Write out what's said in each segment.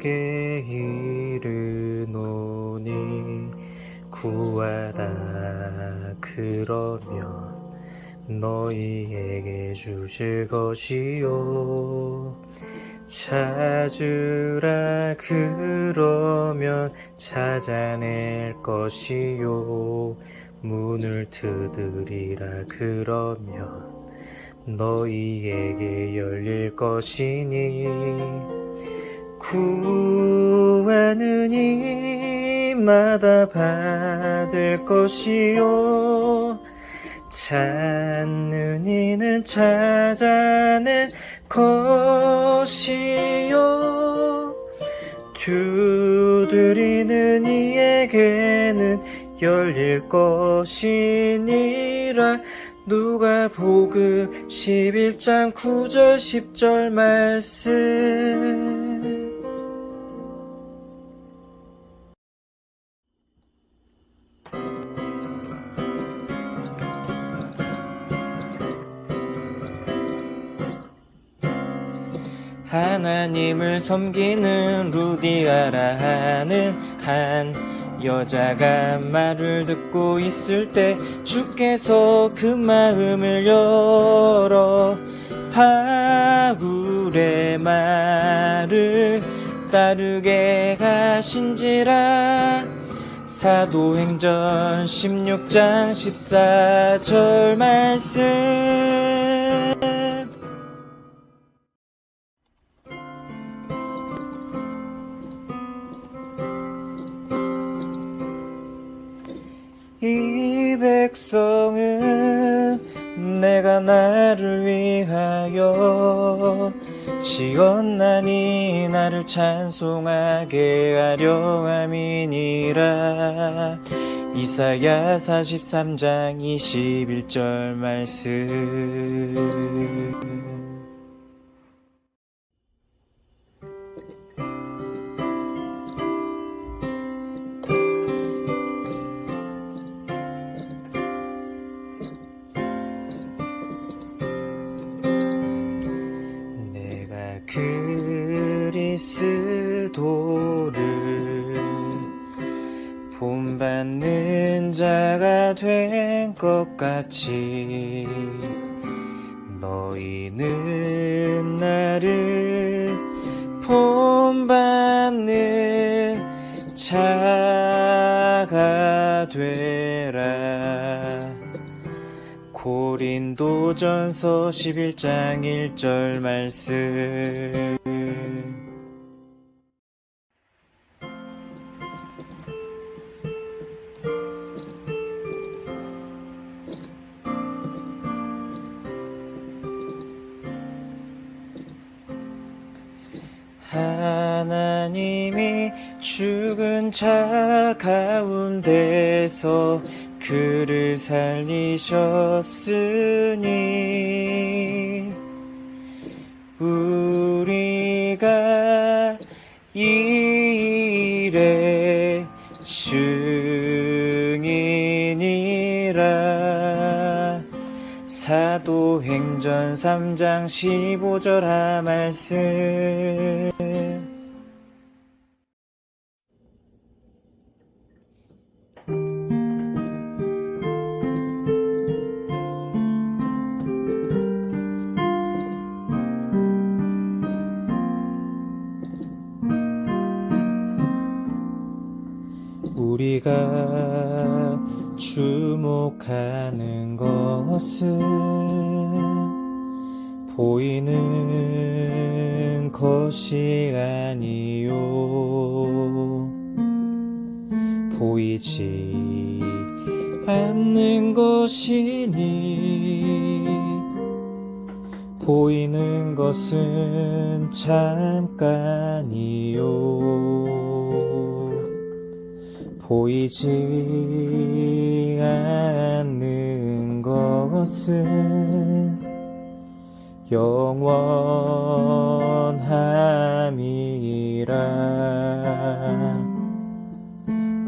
내게 이르노니 구하라. 그러면 너희에게 주실 것이요. 찾으라. 그러면 찾아낼 것이요. 문을 두드리라. 그러면 너희에게 열릴 것이니 구하는 이마다 받을 것이요. 찾는 이는 찾아낼 것이요. 두드리는 이에게는 열릴 것이니라. 누가 복음 11장 9절 10절 말씀 하나님을 섬기는 루디아라 하는 한 여자가 말을 듣고 있을 때 주께서 그 마음을 열어 바울의 말을 따르게 가신지라. 사도행전 16장 14절 말씀 지었나니 나를 찬송하게 하려 함이니라. 이사야 43장 21절 말씀 본받는 자가 된 것 같이 너희는 나를 본받는 자가 되라. 고린도전서 11장 1절 말씀 살리셨으니 우리가 이 일의 증인이라. 사도행전 3장 15절 하 말씀 우리가 주목하는 것은 보이는 것이 아니요. 보이지 않는 것이니 보이는 것은 잠깐이요 보이지 않는 것은 영원함이라.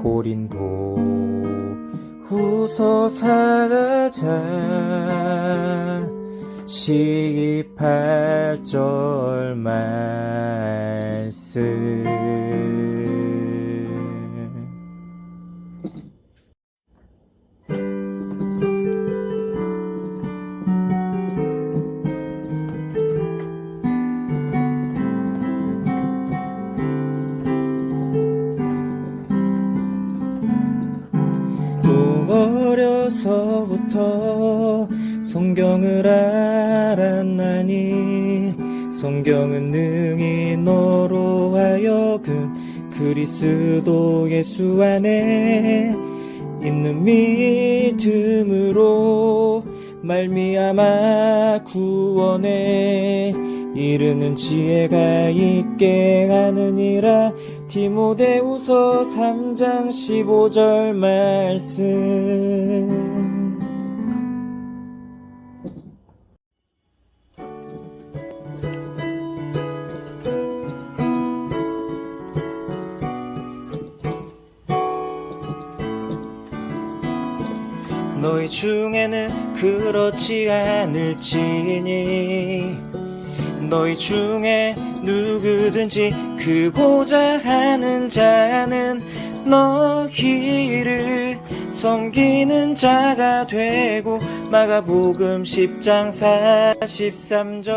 고린도 후서 사장 18절 말씀 하여금 그리스도 예수 안에 있는 믿음으로 말미암아 구원에 이르는 지혜가 있게 하느니라. 디모데후서 3장 15절 말씀 너희 중에는 그렇지 않을지니. 너희 중에 누구든지 크고자 하는 자는 너희를 섬기는 자가 되고 마가복음 10장 43절.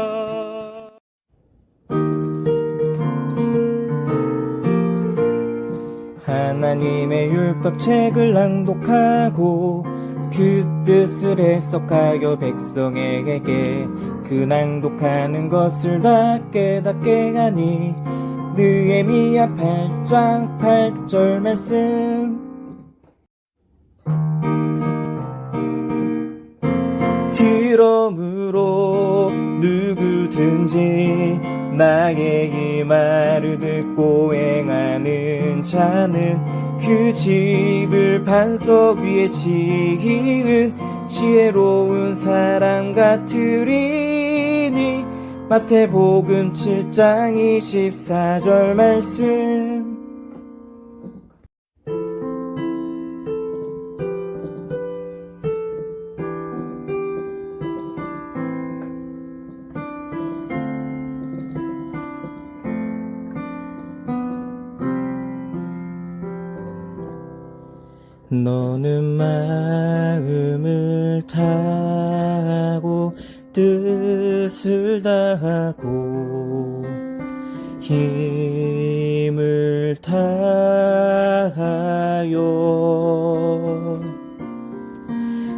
하나님의 율법책을 낭독하고 그 뜻을 해석하여 백성에게 그 낭독하는 것을 다 깨닫게 하니 느헤미야 8장 8절 말씀. 그러므로 누구든지 나의 이 말을 듣고 행하는 자는 그 집을 반석 위에 지은 지혜로운 사람 같으리니. 마태복음 7장 24절 말씀 마음을 타고 뜻을 다하고 힘을 다하여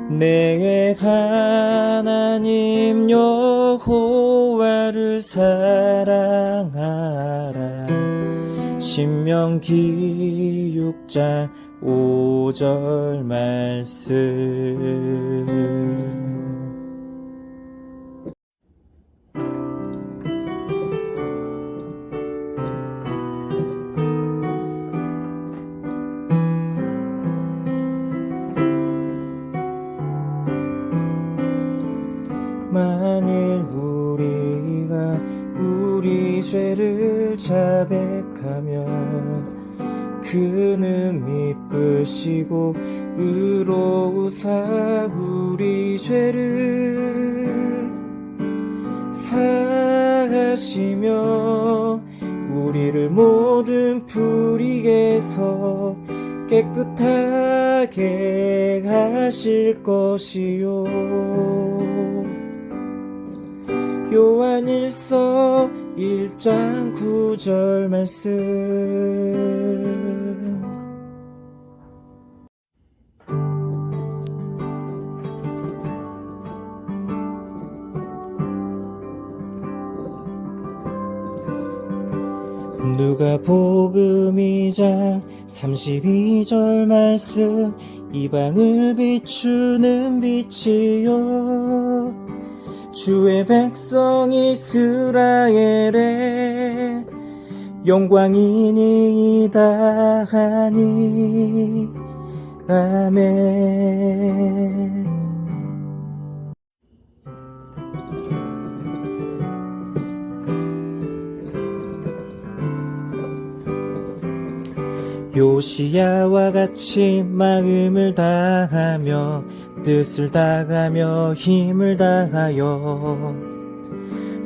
내 하나님 여호와를 사랑하라. 신명기 6장 5절 말씀. 만일 우리가 우리 죄를 자백하면 그는 미쁘시고 의로우사 우리 죄를 사하시며 우리를 모든 불의에서 깨끗하게 하실 것이요 요한일서 1장 9절 말씀. 누가 복음이자 32절 말씀 이 방을 비추는 빛이요 주의 백성 이스라엘의 영광이니이다 하니. 아멘. 요시야와 같이 마음을 다하며 뜻을 다하며 힘을 다하여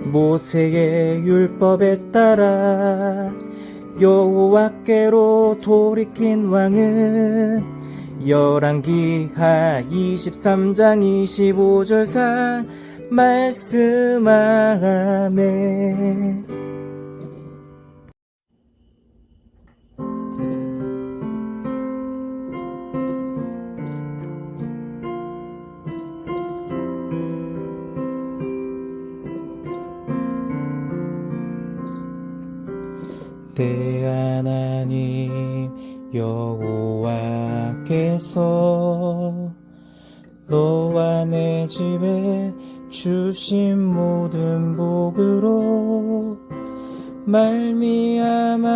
모세의 율법에 따라 여호와께로 돌이킨 왕은 열왕기하 23장 25절상 말씀하네 여호와께서 너와 내 집에 주신 모든 복으로 말미암아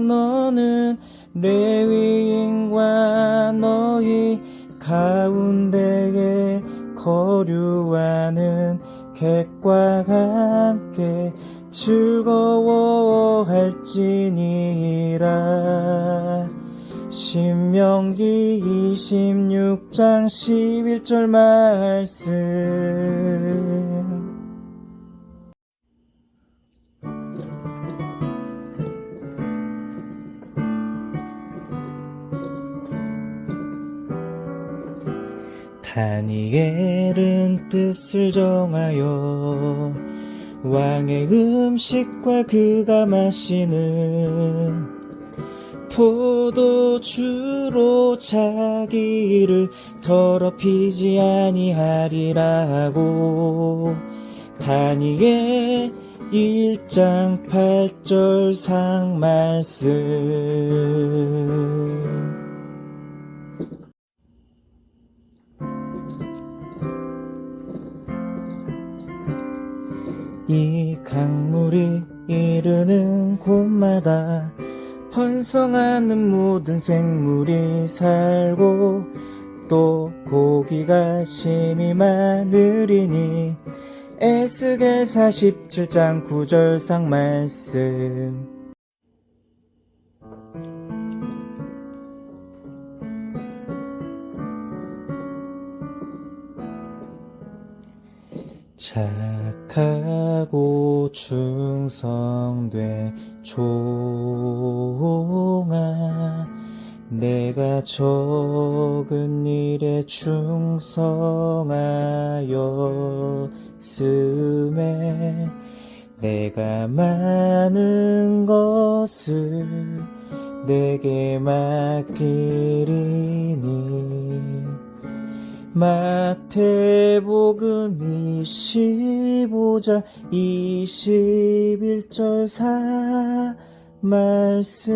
너는 레위인과 너희 가운데에 거류하는 객과 함께 즐거워할지니라 신명기 26장 11절 말씀. 다니엘은 뜻을 정하여 왕의 음식과 그가 마시는 포도주로 자기를 더럽히지 아니하리라고. 다니엘 1장 8절 상 말씀. 이 강물이 이르는 곳마다 번성하는 모든 생물이 살고 또 고기가 심히 많으리니 에스겔 47장 9절상 말씀 착하고 충성된 종아 내가 적은 일에 충성하였음에 내가 많은 것을 내게 맡기리니 마태복음 25장 21절 사 말씀